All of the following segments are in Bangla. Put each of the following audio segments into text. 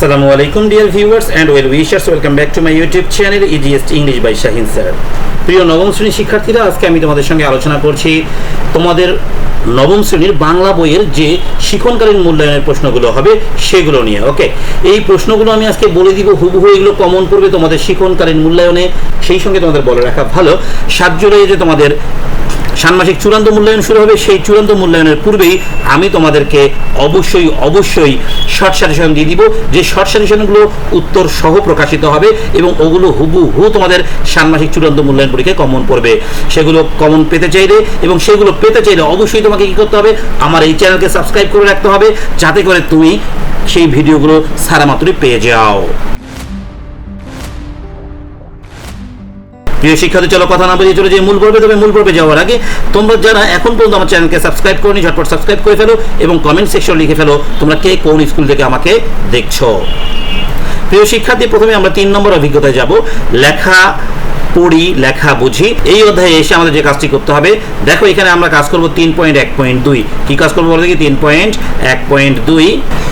আসসালামু আলাইকুম dear viewers and well wishers welcome back to my YouTube channel easiest English by Shahin sir প্রিয় নবম শ্রেণির শিক্ষার্থীরা, আজকে আমি তোমাদের সঙ্গে আলোচনা করছি তোমাদের নবম শ্রেণির বাংলা বইয়ের যে শিক্ষণকালীন মূল্যায়নের প্রশ্নগুলো হবে সেগুলো নিয়ে ওকে এই প্রশ্নগুলো আমি আজকে বলে দিব, হুবহু এগুলো কমন করবে তোমাদের শিক্ষণকালীন মূল্যায়নে, সেই সঙ্গে তোমাদের বলে রাখা ভালো। সাত জুলাই যে তোমাদের ষান্মাসিক চূড়ান্ত মূল্যায়ন শুরু হবে। সেই চূড়ান্ত মূল্যায়নের পূর্বেই আমি তোমাদেরকে অবশ্যই অবশ্যই শর্ট সাজেশন দিয়ে দিব। যে শর্ট সাজেশনগুলো উত্তর সহ প্রকাশিত হবে এবং ওগুলো হুবু হু তোমাদের ষান্মাসিক চূড়ান্ত মূল্যায়ন পরীক্ষায় কমন পড়বে। সেগুলো কমন পেতে চাইলে এবং সেগুলো পেতে চাইলে অবশ্যই তোমাকে কী করতে হবে? আমার এই চ্যানেলকে সাবস্ক্রাইব করে রাখতে হবে। যাতে করে তুমি সেই ভিডিওগুলো সারা মাত্রই পেয়ে যাও। প্রিয় শিক্ষার্থী, চলো কথা না বলে চলে যে মূল পর্বে। তবে মূল পর্বে যাওয়ার আগে তোমরা যারা এখন পর্যন্ত আমার চ্যানেলকে সাবস্ক্রাইব করনি, ঝটপট সাবস্ক্রাইব করে ফেলো এবং কমেন্ট সেকশন লিখে ফেলো, তোমরা কে কোন স্কুল থেকে আমাকে দেখছ? প্রিয় শিক্ষার্থী, প্রথমে আমরা তিন নম্বর অভিজ্ঞতায় যাব। লেখা পড়ি লেখা বুঝি এই অধ্যায়ে এসে আমাদের যে কাজটি করতে হবে দেখো এখানে আমরা কাজ করব তিন পয়েন্ট এক পয়েন্ট দুই কী কাজ করব বলতে তিন পয়েন্ট এক পয়েন্ট দুই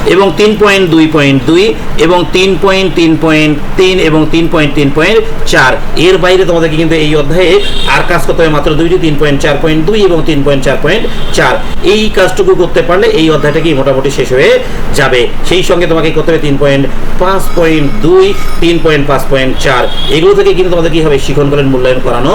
এবং তিন পয়েন্ট দুই পয়েন্ট দুই এবং তিন পয়েন্ট তিন পয়েন্ট তিন এবং তিন পয়েন্ট তিন পয়েন্ট চার এর বাইরে তোমাদেরকে কিন্তু এই অধ্যায়ে আর কাজ করতে হবে মাত্র দুইটি তিন পয়েন্ট চার পয়েন্ট দুই এবং তিন পয়েন্ট চার পয়েন্ট চার এই কাজটুকু করতে পারলে এই অধ্যায়টা কি মোটামুটি শেষ হয়ে যাবে সেই সঙ্গে তোমাকে করতে হবে তিন পয়েন্ট পাঁচ পয়েন্ট দুই তিন পয়েন্ট পাঁচ পয়েন্ট চার এগুলো থেকে কিন্তু তোমাদের কি হবে শিক্ষণকালীন মূল্যায়ন করানো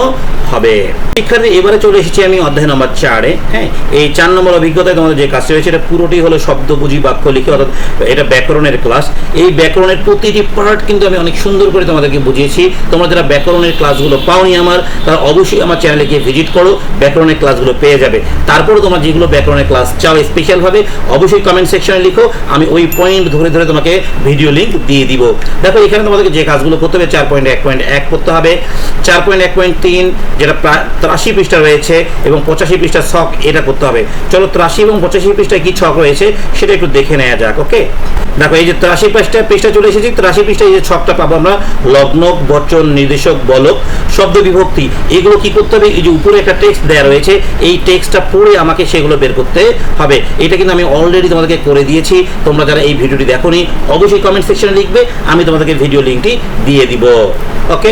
হবে। শিক্ষার্থী, এবারে চলে এসেছি আমি অধ্যায় নম্বর চারে হ্যাঁ? এই চার নম্বর অভিজ্ঞতায় তোমাদের যে কাজটি হয়েছে এটা পুরোটি হলো শব্দ বুঝি বাক্য লিখে, অর্থাৎ এটা ব্যাকরণের ক্লাস। এই ব্যাকরণের প্রতিটি পার্ট কিন্তু আমি অনেক সুন্দর করে তোমাদেরকে বুঝিয়েছি। তোমরা যারা ব্যাকরণের ক্লাসগুলো পাওনি আমার, তারা অবশ্যই আমার চ্যানেলে গিয়ে ভিজিট করো, ব্যাকরণের ক্লাসগুলো পেয়ে যাবে। তারপরে তোমরা যেগুলো ব্যাকরণের ক্লাস চাও স্পেশালভাবে অবশ্যই কমেন্ট সেকশনে লিখো, আমি ওই পয়েন্ট ধরে ধরে তোমাকে ভিডিও লিঙ্ক দিয়ে দিব। দেখো, এখানে তোমাদেরকে যে কাজগুলো করতে হবে, চার পয়েন্ট এক পয়েন্ট এক করতে হবে। চার পয়েন্ট এক পয়েন্ট তিন, যেটা ত্রাশি পৃষ্ঠা রয়েছে এবং পঁচাশি পৃষ্ঠা ছক এটা করতে হবে। চলো ত্রাশি এবং পঁচাশি পৃষ্ঠায় কি ছক রয়েছে সেটা একটু দেখে নেওয়া যাক, ওকে? দেখো, এই যে ত্রাশি পৃষ্ঠা পৃষ্ঠা চলে এসেছি। ত্রাশি পৃষ্ঠায় যে ছকটা পাবো আমরা, লগ্নক, বচন, নির্দেশক, বলক, শব্দ বিভক্তি। এগুলো কি করতে হবে? এই যে উপরে একটা টেক্সট দেওয়া রয়েছে, এই টেক্সটটা পড়ে আমাকে সেগুলো বের করতে হবে। এটা কিন্তু আমি অলরেডি তোমাদেরকে করে দিয়েছি। তোমরা যারা এই ভিডিওটি দেখোনি, অবশ্যই কমেন্ট সেকশনে লিখবে, আমি তোমাদেরকে ভিডিও লিঙ্কটি দিয়ে দিব। ওকে?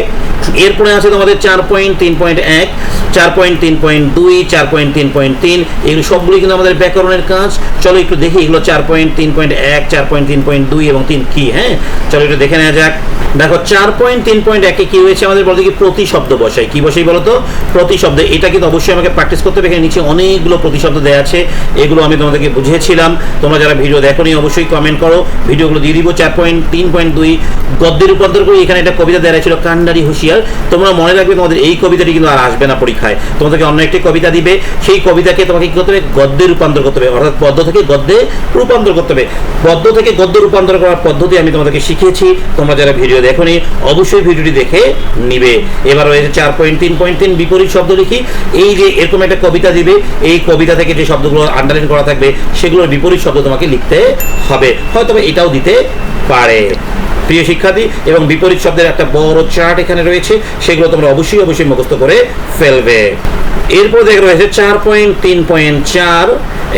এরপরে আছে তোমাদের চার পয়েন্ট তিন পয়েন্ট এক। চার পয়েন্ট তিন পয়েন্ট দুই, চার পয়েন্ট তিন পয়েন্ট তিন, এগুলো সবগুলি কিন্তু আমাদের ব্যাকরণের কাজ। চলো একটু দেখি এগুলো চার পয়েন্ট তিন পয়েন্ট এক, চার পয়েন্ট তিন পয়েন্ট দুই এবং তিন কি হ্যাঁ? চলো একটু দেখে নেওয়া যাক। দেখো, চার পয়েন্ট তিন পয়েন্ট একে কি হয়েছে? আমাদের বলতে কি প্রতি শব্দ বসাই। কি বসাই বলো তো? প্রতি শব্দ। এটা কিন্তু অবশ্যই আমাকে প্র্যাকটিস করতে হবে। এখানে নিচে অনেকগুলো প্রতিশব্দ দেওয়া আছে। এগুলো আমি তোমাদেরকে বুঝিয়েছিলাম। তোমরা যারা ভিডিও দেখোনি, অবশ্যই কমেন্ট করো। ভিডিওগুলো দিয়ে দিব। চার পয়েন্ট তিন পয়েন্ট দুই গদ্যের রূপান্তর করে এখানে একটা কবিতা দেওয়া ছিল, কান্ডারি হুঁশিয়ার। তোমরা মনে রাখবে তোমাদের এই কবিতাটি কিন্তু আর আসবে না পরীক্ষায় তোমাদেরকে অন্য একটি কবিতা দিবে। সেই কবিতাকে তোমাকে কি করতে হবে? গদ্যে রূপান্তর করতে হবে। অর্থাৎ পদ্য থেকে গদ্যে রূপান্তর করতে হবে। পদ্য থেকে গদ্য রূপান্তর করার পদ্ধতি আমি তোমাদেরকে শিখিয়েছি। তোমরা যারা ভিডিও দেখোনি, অবশ্যই ভিডিওটি দেখে নিবে। এবার রয়েছে চার পয়েন্ট তিন পয়েন্ট তিন বিপরীত শব্দ লিখি। এই যে এরকম একটা কবিতা দিবে, এই কবিতা থেকে যে শব্দগুলো আন্ডারলাইন করা থাকবে, সেগুলোর বিপরীত শব্দ তোমাকে লিখতে হবে। হয়তো এটাও দিতে পারে। প্রিয় শিক্ষার্থী, এবং বিপরীত শব্দের একটা বড় চার্ট এখানে রয়েছে, সেগুলো তোমরা অবশ্যই অবশ্যই মুখস্থ করে ফেলবে। এরপর দেখে রয়েছে চার পয়েন্ট তিন পয়েন্ট চার,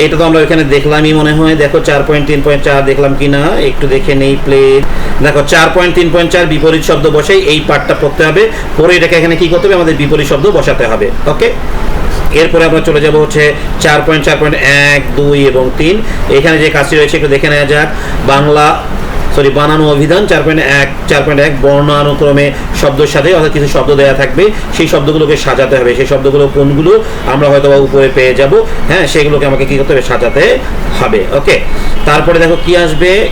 এটা তো আমরা এখানে দেখলামই মনে হয়। দেখো চার পয়েন্ট তিন পয়েন্ট চার দেখলাম কি না একটু দেখে নেই প্লেট দেখো চার পয়েন্ট তিন পয়েন্ট চার বিপরীত শব্দ বসাই এই পার্টটা পড়তে হবে। পরে এটাকে এখানে কি করতে হবে? আমাদের বিপরীত শব্দ বসাতে হবে। ওকে এরপরে আমরা চলে যাব হচ্ছে চার পয়েন্ট চার পয়েন্ট এক, দুই এবং তিন। এখানে যে কাজটি রয়েছে, একটু দেখে নেওয়া যাক। বাংলা সরি, বানানো অভিধান, চার পয়েন্ট এক, চার পয়েন্ট এক বর্ণানুক্রমে শব্দের সাথে অর্থাৎ কিছু শব্দ দেওয়া থাকবে। সেই শব্দগুলোকে সাজাতে হবে। সেই শব্দগুলো কোনগুলো আমরা হয়তো বা উপরে পেয়ে যাব। হ্যাঁ সেগুলোকে আমাকে কী করতে হবে? সাজাতে হবে। ওকে তারপরে দেখো কি আসবে?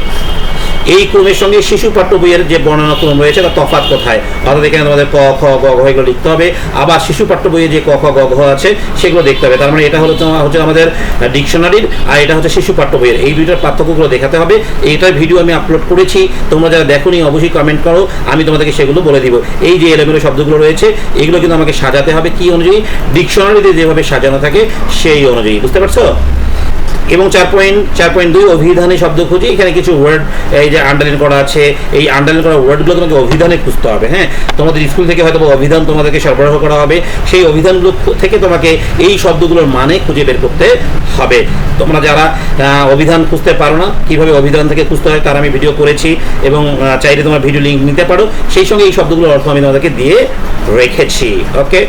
এই ক্রমের সঙ্গে শিশু পাঠ্য বইয়ের যে বর্ণনা ক্রম রয়েছে তার তফাৎ কোথায়, অর্থাৎ এখানে তোমাদের ক, খ, গ, ঘ এগুলো লিখতে হবে। আবার শিশু পাঠ্য বইয়ে যে ক, খ, গ, ঘ আছে, সেগুলো দেখতে হবে। তার মানে এটা হলো হচ্ছে আমাদের ডিকশনারির, আর এটা হচ্ছে শিশু পাঠ্য বইয়ের। এই দুইটার পার্থক্যগুলো দেখাতে হবে। এইটার ভিডিও আমি আপলোড করেছি। তোমরা যারা দেখোনি, অবশ্যই কমেন্ট করো। আমি তোমাদেরকে সেগুলো বলে দিব। এই যে এলোমেলো শব্দগুলো রয়েছে, এগুলো কিন্তু আমাকে সাজাতে হবে। কি অনুযায়ী? ডিকশনারিতে যেভাবে সাজানো থাকে, সেই অনুযায়ী। বুঝতে পারছ? এবং চার পয়েন্ট চার পয়েন্ট দুই অভিধানে শব্দ খুঁজি, এখানে কিছু ওয়ার্ড এই যে আন্ডারলাইন করা আছে, এই আন্ডারলাইন করা ওয়ার্ডগুলো তোমাকে অভিধানে খুঁজতে হবে হ্যাঁ? তোমাদের স্কুল থেকে হয়তো অভিধান তোমাদেরকে সরবরাহ করা হবে, সেই অভিধানগুলো থেকে তোমাকে এই শব্দগুলোর মানে খুঁজে বের করতে হবে। তোমরা যারা অভিধান খুঁজতে পারো না, কীভাবে অভিধান থেকে খুঁজতে হয় তার আমি ভিডিও করেছি এবং চাইলে তোমার ভিডিও লিঙ্ক নিতে পারো। সেই সঙ্গে এই শব্দগুলোর অর্থ আমি তোমাদেরকে দিয়ে রেখেছি ওকে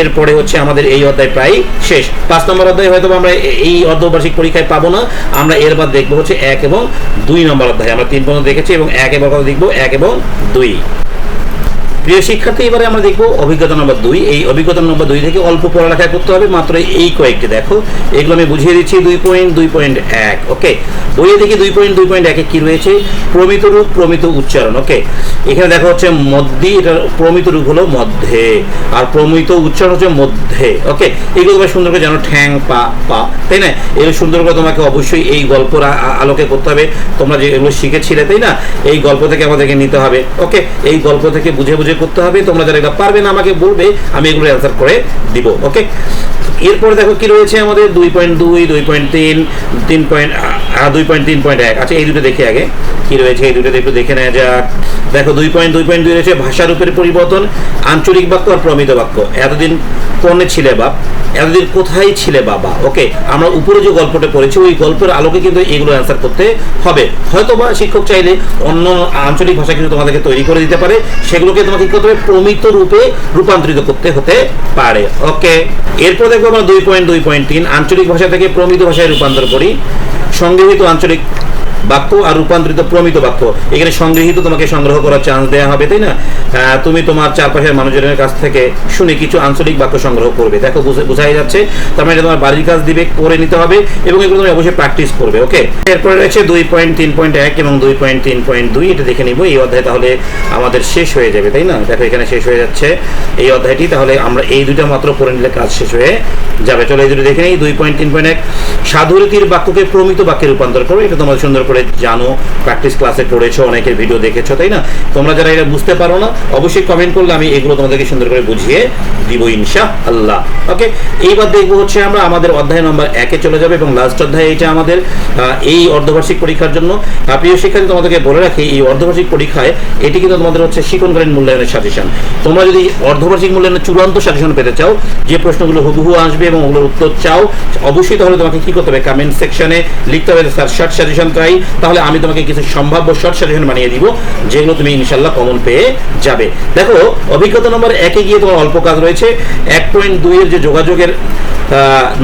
এরপরে হচ্ছে আমাদের এই অধ্যায় প্রায় শেষ। পাঁচ নম্বর অধ্যায় হয়তো আমরা এই অর্ধবার্ষিক পরীক্ষায় পাবো না। আমরা এরবার দেখব হচ্ছে এক এবং দুই নম্বর অধ্যায়। আমরা তিন পর্যন্ত দেখেছি এবং এক এবং দেখব? এক এবং দুই। প্রিয় শিক্ষার্থী, এবারে আমরা দেখব অভিজ্ঞতা নম্বর দুই। এই অভিজ্ঞতা নম্বর দুই থেকে অল্প পড়ালেখা করতে হবে, মাত্র এই কয়েকটি দেখো। এগুলো আমি বুঝিয়ে দিচ্ছি, দুই পয়েন্ট দুই পয়েন্ট এক, ওকে? বইয়ে দেখি দুই পয়েন্ট দুই পয়েন্ট একে কি রয়েছে? প্রমিত রূপ, প্রমিত উচ্চারণ, ওকে? এখানে দেখা হচ্ছে মধ্যি এটার প্রমিত রূপ হলো মধ্যে, আর প্রমিত উচ্চারণ হচ্ছে মধ্যে, ওকে? এগুলো তোমার সুন্দর করে জানো, ঠ্যাং, পা পা, তাই না? এগুলো সুন্দর করে তোমাকে অবশ্যই এই গল্পর আলোকে করতে হবে। তোমরা যে এগুলো শিখেছিলে, তাই না? এই গল্প থেকে আমাদেরকে নিতে হবে, ওকে? এই গল্প থেকে বুঝে বুঝে করতে হবে, তোমরা যারা এটা পারবে না আমাকে বলবে, আমি এগুলো অ্যান্সার করে দিব ওকে এরপরে দেখো কি রয়েছে আমাদের, দুই পয়েন্ট দুই দুই পয়েন্ট তিন তিন পয়েন্ট দুই পয়েন্ট তিন পয়েন্ট এক। আচ্ছা এই দুটো দেখে আগে, কি রয়েছে, এই দুটোতে একটু দেখে নেওয়া যাক। দেখো, দুই পয়েন্ট দুই পয়েন্ট দুই রয়েছে, ভাষারূপের পরিবর্তন, আঞ্চলিক বাক্য আর প্রমিত বাক্য। এতদিন কোনে ছিলে বাপ এতদিন কোথায় ছিলে বাবা? ওকে আমরা উপরে যে গল্পটা পড়েছি, ওই গল্পের আলোকে কিন্তু এগুলো অ্যান্সার করতে হবে। হয়তো বা শিক্ষক চাইলে অন্য আঞ্চলিক ভাষা কিন্তু তোমাদেরকে তৈরি করে দিতে পারে, সেগুলোকে তোমাকে কি করতে হবে? প্রমিত রূপে রূপান্তরিত করতে হতে পারে। ওকে এরপর দেখব আমরা দুই পয়েন্ট দুই পয়েন্ট তিন, আঞ্চলিক ভাষা থেকে প্রমিত ভাষায় রূপান্তর করি। সংগৃহীত আঞ্চলিক বাক্য আর রূপান্তরিত প্রমিত বাক্য। এখানে সংগৃহীত তোমাকে সংগ্রহ করার চান্স দেওয়া হবে, তাই না? তুমি তোমার চারপাশের মানুষজনের কাছ থেকে শুনে কিছু আঞ্চলিক বাক্য সংগ্রহ করবে। দেখো বোঝাই যাচ্ছে। তার মানে তোমার বাড়ির কাজ দিবে, করে নিতে হবে এবং এগুলো তুমি অবশ্যই প্র্যাকটিস করবে ওকে এরপরে রয়েছে দুই পয়েন্ট তিন পয়েন্ট এক এবং দুই পয়েন্ট তিন পয়েন্ট দুই। এটা দেখে নিব, এই অধ্যায় তাহলে আমাদের শেষ হয়ে যাবে, তাই না? দেখো, এখানে শেষ হয়ে যাচ্ছে এই অধ্যায়টি। তাহলে আমরা এই দুইটা মাত্র পড়ে নিলে কাজ শেষ হয়ে যাবে। চলো এই দুটো দেখে নিই, দুই পয়েন্ট তিন পয়েন্ট এক। সাধুরীতির বাক্যকে প্রমিত বাক্যে রূপান্তর করো, এটা তোমরা সুন্দর করে জানো প্র্যাকটিস ক্লাসে পড়েছো অনেকের ভিডিও দেখেছ, তাই না? তোমরা যারা এটা বুঝতে পারো না, অবশ্যই কমেন্ট করলে আমি এগুলো তোমাদেরকে সুন্দর করে বুঝিয়ে দিব ইনশা আল্লাহ ওকে এইবার দেখব হচ্ছে আমরা, আমাদের অধ্যায় নম্বর একে চলে যাবে এবং লাস্ট অধ্যায় এটা আমাদের এই অর্ধবার্ষিক পরীক্ষার জন্য। প্রিয় শিক্ষার্থী, তোমাদেরকে বলে রাখি, এই অর্ধবার্ষিক পরীক্ষায় এটি কিন্তু তোমাদের হচ্ছে শিক্ষণকালীন মূল্যায়নের সাজেশন তোমরা যদি অর্ধবার্ষিক মূল্যায়নের চূড়ান্ত সাজেশন পেতে চাও, যে প্রশ্নগুলো হুবহু আসবে এবং ওগুলোর উত্তর চাও, অবশ্যই তাহলে তোমাকে কি করতে হবে? কমেন্ট সেকশনে লিখতে হবে স্যার শর্ট সাজেশন চাই। তাহলে আমি তোমাকে কিছু সম্ভাব্য শর্ট সাজেশন বানিয়ে দিব, যেগুলো তুমি ইনশাল্লাহ কমন পেয়ে যাবে। দেখো, অভিজ্ঞতা নম্বর একে গিয়ে তোমার অল্প কাজ রয়েছে। এক পয়েন্ট দুইয়ের যে যোগাযোগের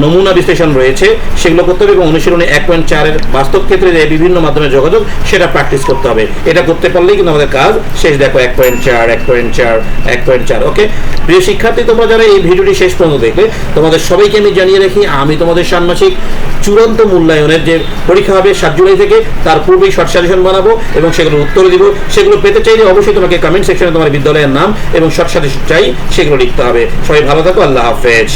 নমুনা বিশ্লেষণ রয়েছে, সেগুলো করতে হবে এবং অনুশীলনে এক পয়েন্ট চারের বাস্তব ক্ষেত্রে যে বিভিন্ন মাধ্যমে যোগাযোগ, সেটা প্র্যাকটিস করতে হবে। এটা করতে পারলেই কিন্তু আমাদের কাজ শেষ। দেখো, এক পয়েন্ট চার, এক পয়েন্ট চার, এক পয়েন্ট চার, ওকে? প্রিয় শিক্ষার্থী, তোমরা যারা এই ভিডিওটি শেষ পর্যন্ত দেখবে তোমাদের সবাইকে আমি জানিয়ে রাখি, আমি তোমাদের ষান্মাসিক চূড়ান্ত মূল্যায়নের যে পরীক্ষা হবে সাত জুলাই থেকে তার পূর্বেই শর্ট সাজেশন বানাবো এবং সেগুলোর উত্তর দিব। সেগুলো পেতে চাইলে অবশ্যই তোমাকে কমেন্ট সেকশনে তোমার বিদ্যালয়ের নাম এবং শর্ট সাজেশন চাই, সেগুলো লিখতে হবে। সবাই ভালো থাকো, আল্লাহ হাফেজ।